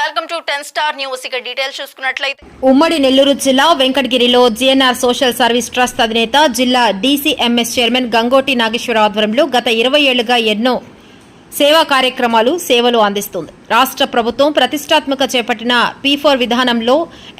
Welcome to ten star news. ఇక details చూసుకున్నట్లయితే ఉమ్మడి నెల్లూరు జిల్లా వెంకటగిరిలో జీఎన్ఆర్ సోషల్ సర్వీస్ ట్రస్ట్ అధినేత జిల్లా డీసీఎంఎస్ చైర్మన్ గంగోటి నాగేశ్వర ఆధ్వర్యంలో గత ఇరవై ఏళ్ళుగా ఎన్నో సేవా కార్యక్రమాలు సేవలు అందిస్తుంది. రాష్ట్ర ప్రభుత్వం ప్రతిష్టాత్మక చేపట్టిన పీ ఫోర్ విధానంలో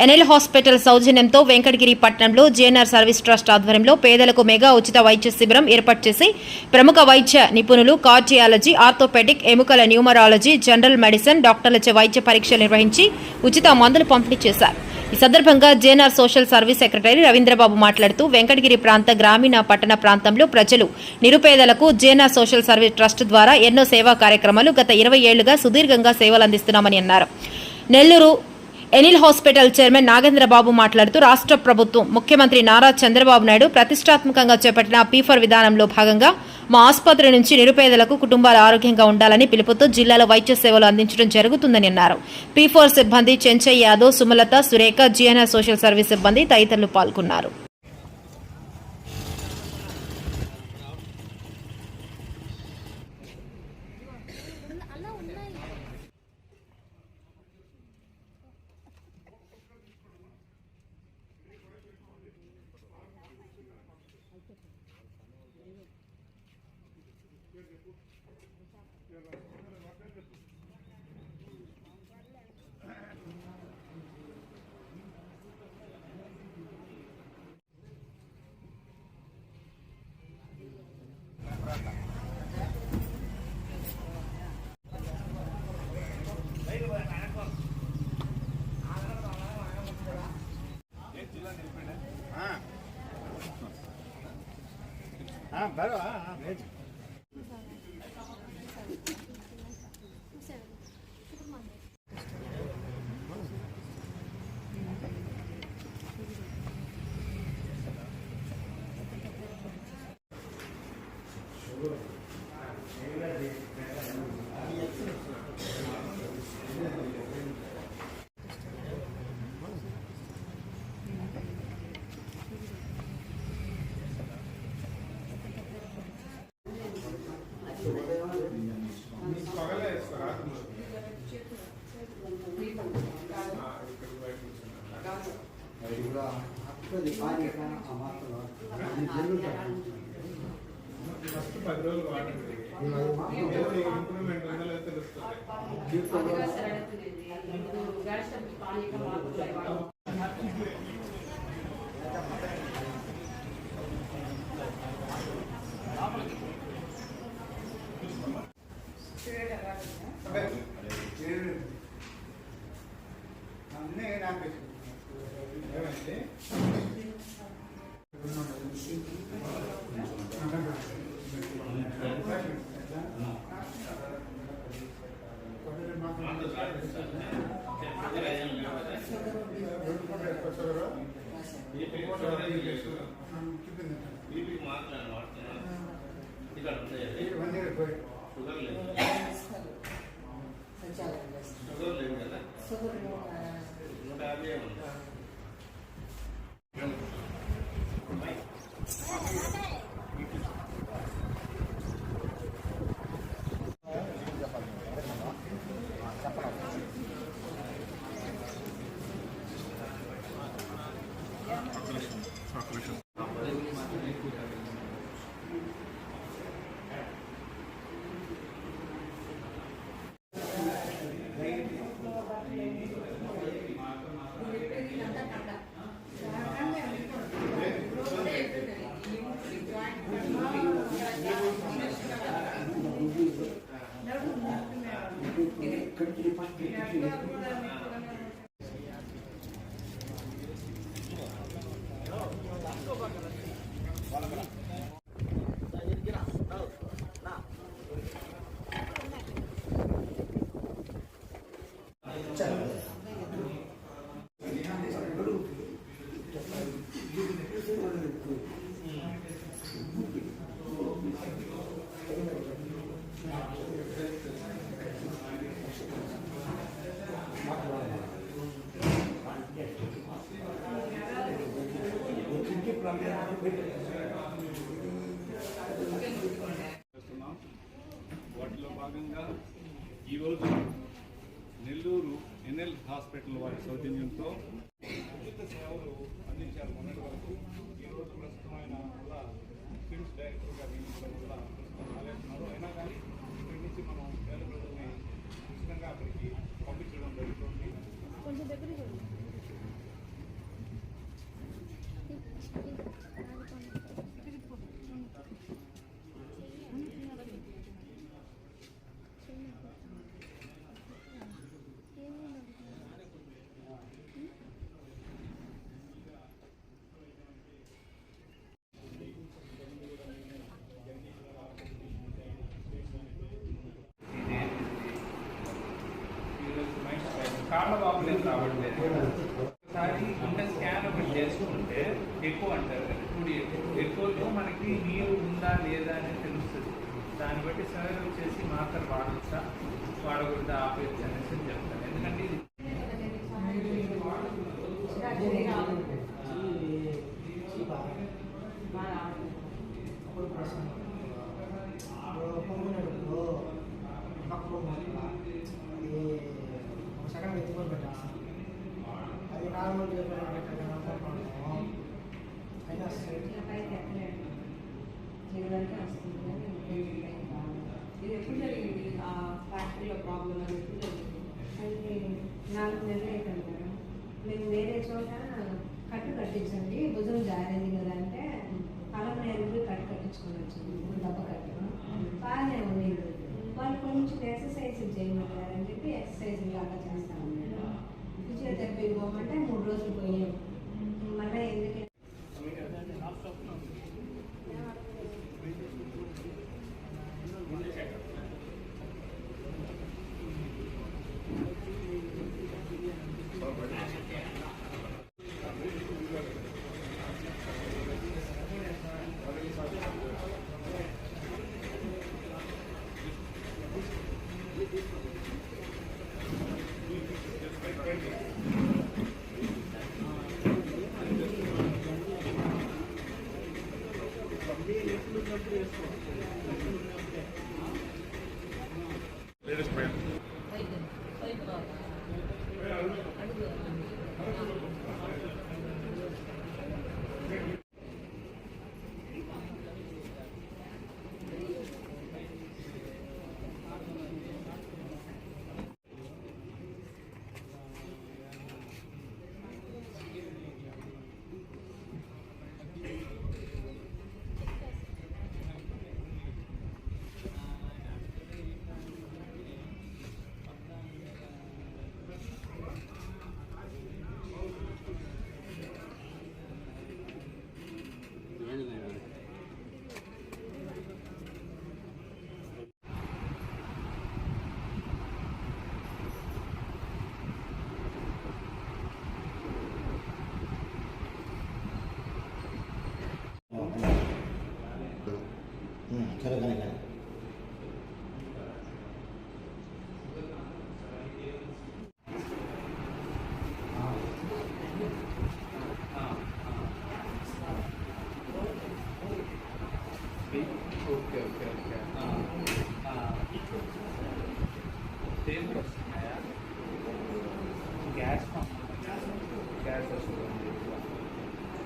ఎన్ఎల్ హాస్పిటల్ సౌజన్యంతో వెంకటగిరి పట్టణంలో జేఎన్ఆర్ సర్వీస్ ట్రస్ట్ ఆధ్వర్యంలో పేదలకు మెగా ఉచిత వైద్య శిబిరం ఏర్పాటు చేసి ప్రముఖ వైద్య నిపుణులు కార్డియాలజీ ఆర్థోపెడిక్ ఎముకల న్యూమరాలజీ జనరల్ మెడిసిన్ డాక్టర్లచే వైద్య పరీక్షలు నిర్వహించి ఉచిత మందులు పంపిణీ చేశారు. ఈ సందర్భంగా JNR social service secretary Ravindrababu మాట్లాడుతూ వెంకటగిరి ప్రాంత గ్రామీణ పట్టణ ప్రాంతంలో ప్రజలు నిరుపేదలకు జేఎన్ఆర్ సోషల్ సర్వీస్ ట్రస్ట్ ద్వారా ఎన్నో సేవా కార్యక్రమాలు గత ఇరవై ఏళ్ళుగా సుదీర్ఘంగా సేవలు అందిస్తున్నామని అన్నారు. Nellore NL hospital chairman Nagendrababu మాట్లాడుతూ రాష్ట్ర ప్రభుత్వం ముఖ్యమంత్రి నారా చంద్రబాబు నాయుడు ప్రతిష్టాత్మకంగా చేపట్టిన పీఫర్ విధానంలో భాగంగా మా ఆసుపత్రి నుంచి నిరుపేదలకు కుటుంబాలు ఆరోగ్యంగా ఉండాలని పిలుపుతో జిల్లాలో వైద్య సేవలు అందించడం జరుగుతుందని అన్నారు. పీఫోర్ సిబ్బంది Chenchaiah Yadav Sumalatha Surekha GNR social service సిబ్బంది తదితరులు పాల్గొన్నారు. Ah, claro, ah, ah. पानी का मार्ग బీపీ మాత్రమే వాడుతున్నాను ఇక్కడ ఉంది షుగర్ లేదు షుగర్ లేదు కదా నూట యాభై ఉంది వాటిలో భాగంగా ఈరోజు నెల్లూరు ఎన్ఎల్ హాస్పిటల్ వారి సౌజన్యంతో ఉచిత సేవలు అందించారు మొన్నటి వరకు. ఈ రోజు ప్రస్తుతం ఆయన వల్ల ఫిల్మ్స్ డైరెక్టర్గా నియమించడం వల్ల आपल्याला आवडले వస్తుంది ఇది ఎప్పుడు జరిగింది? ఆ ఫ్యాక్టరీలో ప్రాబ్లం అది ఎప్పుడు జరిగింది? అది నాలుగు నెలలు మేడం. మేము వేరే చోట కట్టు కట్టించండి భుజం జారింది కదా అంటే అలం నేరుగా కట్టు కట్టించుకొని వచ్చింది దెబ్బ కట్టు బాగానే ఉంది. వాళ్ళు కొంచెం ఎక్సర్సైజ్ చేయమంటారని చెప్పి ఎక్సర్సైజ్ లాగా చేస్తాను ఫిజియోథెరపీ పోమంటే మూడు రోజులు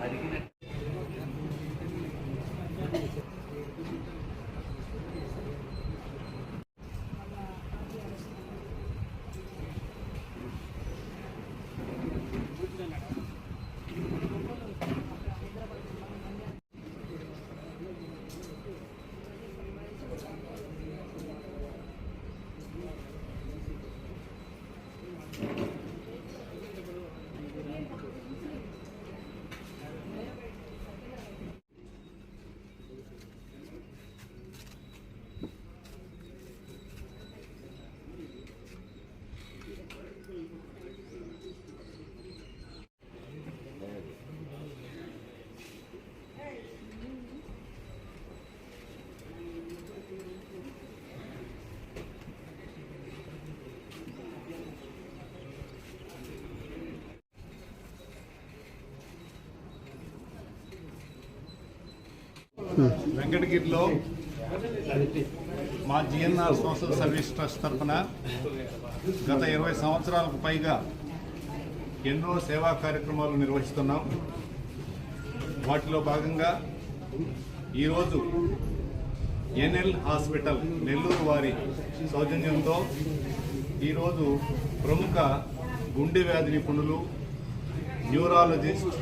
అడిగినట్టు. వెంకటగిరిలో మా జిఎన్ఆర్ సోషల్ సర్వీస్ ట్రస్ట్ తరఫున గత ఇరవై సంవత్సరాలకు పైగా ఎన్నో సేవా కార్యక్రమాలు నిర్వహిస్తున్నాం. వాటిలో భాగంగా ఈరోజు ఎన్ఎల్ హాస్పిటల్ నెల్లూరు వారి సౌజన్యంతో ఈరోజు ప్రముఖ గుండె వ్యాధి నిపుణులు న్యూరాలజిస్ట్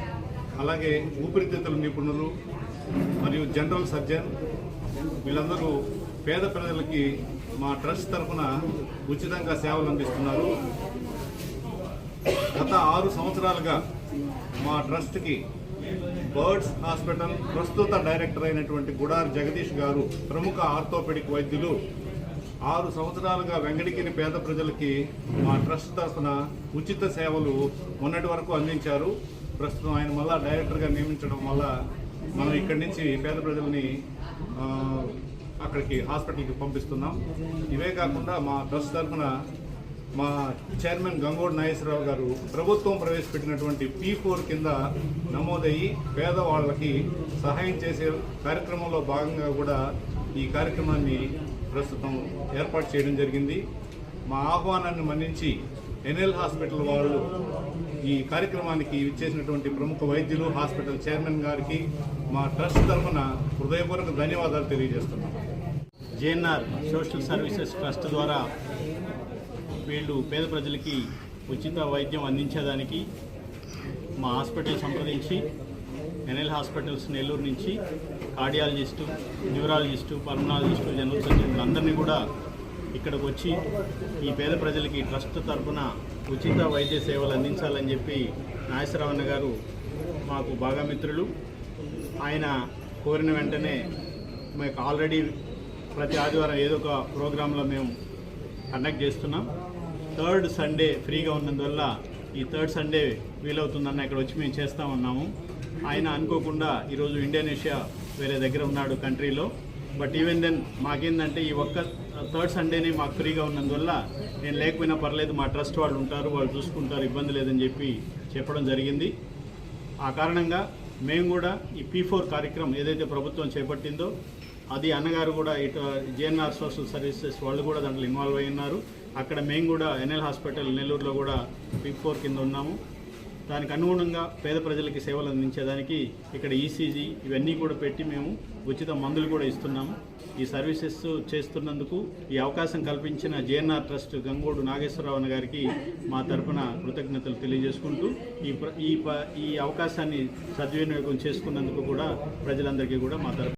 అలాగే ఊపిరితిత్తుల నిపుణులు మరియు జనరల్ సర్జన్ వీళ్ళందరూ పేద ప్రజలకి మా ట్రస్ట్ తరఫున ఉచితంగా సేవలు అందిస్తున్నారు. గత ఆరు సంవత్సరాలుగా మా ట్రస్ట్కి బర్డ్స్ హాస్పిటల్ ప్రస్తుత డైరెక్టర్ అయినటువంటి గుడార్ జగదీష్ గారు ప్రముఖ ఆర్థోపెడిక్ వైద్యులు ఆరు సంవత్సరాలుగా వెంకటగిరి పేద ప్రజలకి మా ట్రస్ట్ తరఫున ఉచిత సేవలు మొన్నటి వరకు అందించారు. ప్రస్తుతం ఆయన మళ్ళా డైరెక్టర్గా నియమించడం వల్ల మనం ఇక్కడి నుంచి పేద ప్రజల్ని అక్కడికి హాస్పిటల్కి పంపిస్తున్నాం. ఇవే కాకుండా మా ట్రస్ట్ తరఫున మా చైర్మన్ గంగోడ్ నాగేశ్వరరావు గారు ప్రభుత్వం ప్రవేశపెట్టినటువంటి పీ ఫోర్ కింద నమోదయ్యి పేదవాళ్ళకి సహాయం చేసే కార్యక్రమంలో భాగంగా కూడా ఈ కార్యక్రమాన్ని ప్రస్తుతం ఏర్పాటు చేయడం జరిగింది. మా ఆహ్వానాన్ని మన్నించి ఎన్ఎల్ హాస్పిటల్ వాళ్ళు ఈ కార్యక్రమానికి ఇచ్చేసినటువంటి ప్రముఖ వైద్యులు హాస్పిటల్ చైర్మన్ గారికి మా ట్రస్ట్ తరఫున హృదయపూర్వక ధన్యవాదాలు తెలియజేస్తున్నాం. జేఎన్ఆర్ సోషల్ సర్వీసెస్ ట్రస్ట్ ద్వారా వీళ్ళు పేద ప్రజలకి ఉచిత వైద్యం అందించేదానికి మా హాస్పిటల్ సంప్రదించి ఎన్ఎల్ హాస్పిటల్స్ నెల్లూరు నుంచి cardiologist neurologist pulmonologist general surgeon అందరినీ కూడా ఇక్కడికి వచ్చి ఈ పేద ప్రజలకి ట్రస్ట్ తరఫున ఉచిత వైద్య సేవలు అందించాలని చెప్పి నాగేశ్వరరావణ గారు మాకు బాగా మిత్రులు ఆయన కోరిన వెంటనే మాకు ఆల్రెడీ ప్రతి ఆదివారం ఏదో ఒక ప్రోగ్రాంలో మేము కండక్ట్ చేస్తున్నాం. థర్డ్ సండే ఫ్రీగా ఉన్నందువల్ల ఈ థర్డ్ సండే వీలవుతుందన్న ఇక్కడ వచ్చి మేము చేస్తా ఉన్నాము. ఆయన అనుకోకుండా ఈరోజు ఇండోనేషియా వేరే దగ్గర ఉన్నాడు కంట్రీలో. బట్ ఈవెన్ దెన్ మాకేందంటే ఈ ఒక్క థర్డ్ సండేనే మాకు ఫ్రీగా ఉన్నందువల్ల నేను లేకపోయినా పర్లేదు మా ట్రస్ట్ వాళ్ళు ఉంటారు వాళ్ళు చూసుకుంటారు ఇబ్బంది లేదని చెప్పి చెప్పడం జరిగింది. ఆ కారణంగా మేము కూడా ఈ పీ ఫోర్ కార్యక్రమం ఏదైతే ప్రభుత్వం చేపట్టిందో అది అన్నగారు కూడా ఇటు జేఎన్ఆర్ సోషల్ సర్వీసెస్ వాళ్ళు కూడా దాంట్లో ఇన్వాల్వ్ అయి ఉన్నారు. అక్కడ మేము కూడా ఎన్ఎల్ హాస్పిటల్ నెల్లూరులో కూడా పీ ఫోర్ కింద ఉన్నాము. దానికి అనుగుణంగా పేద ప్రజలకి సేవలు అందించేదానికి ఇక్కడ ఈసీజీ ఇవన్నీ కూడా పెట్టి మేము ఉచిత మందులు కూడా ఇస్తున్నాము. ఈ సర్వీసెస్ చేస్తున్నందుకు ఈ అవకాశం కల్పించిన జేఎన్ఆర్ ట్రస్ట్ గంగోడు నాగేశ్వరరావు గారికి మా తరపున కృతజ్ఞతలు తెలియజేసుకుంటూ ఈ ఈ ప- ఈ అవకాశాన్ని సద్వినియోగం చేసుకున్నందుకు కూడా ప్రజలందరికీ కూడా మా తరఫున